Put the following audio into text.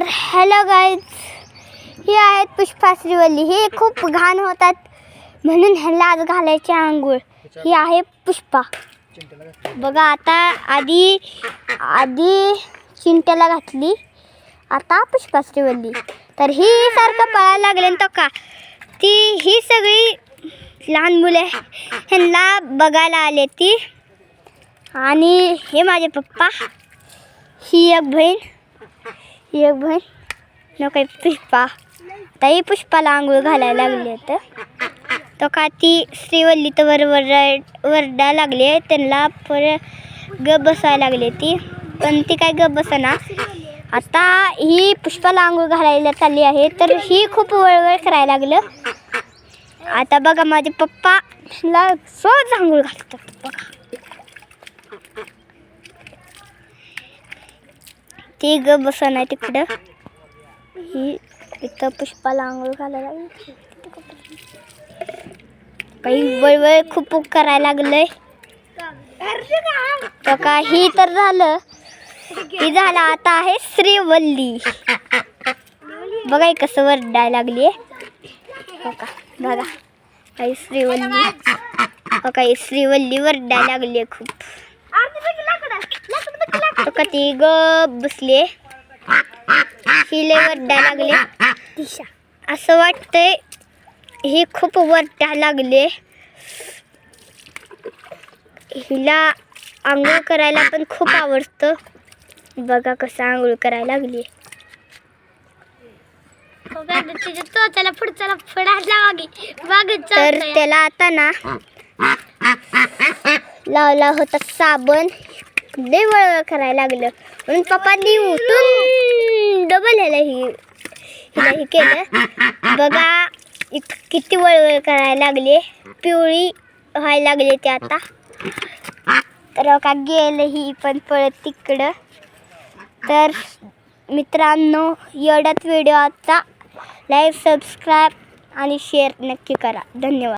तर hello guys ही आहेत पुष्पा श्रीवल्ली. हे खूप घाण होतात. म्हणून ह्याला आज घालायची आंघोळ. ही आहे पुष्पा. बघा आता आधी आधी चिंट्याला घातली. आता पुष्पा श्रीवल्ली. तर ही सारखं पळायला लागले तो का ती ही सगळी लहान मुले ह्यांना बघायला आले ती. आणि हे माझे पप्पा. ही एक बहीण. ही एक बहीण नको पुष्पा. ताई पुष्पाला आंघोळ घालायला लागले तर तो का ती श्रीवल्ली तर वर वरडा लागले त्यांना पर ग बसायला लागले ती. पण ती काय ग बसना. आता ही पुष्पाला आंघोळ घालायला चालली आहे तर ही खूप वळवळ करायला लागलं. आता बघा माझे पप्पा ला सहज आंघोळ घालतात. बघा. ती ग बसन आहे तिकडं. ही इथं पुष्पाला आंघोळ घालायला लागली काही वळवळ खूप करायला लागलंय. तर का ही तर झालं. ही झालं आता आहे श्रीवल्ली. बघाय कसं वरडायला लागली हो बघा बघा. काही श्रीवल्ली. हो काही श्रीवल्ली वरडायला लागली खूप. तो का ती ग बसले हिले वरडायला लागले असं वाटतंय हे खूप वरटा लागले हिला आंघोळ करायला पण खूप आवडतं. बघा कसं आंघोळ करायला लागली मागे. तर त्याला आता ना लावला होता साबण. लय वळवळ करायला लागलं. म्हणून पप्पांनी उठून डबल ह्याला ही हिला हे केलं. बघा इत किती वळवळ करायला लागले पिवळी व्हायला लागली ते आता. तर का गेलं ही पण पळत तिकडं. तर मित्रांनो एवढ्याच व्हिडिओचा लाईक सबस्क्राईब आणि शेअर नक्की करा. धन्यवाद.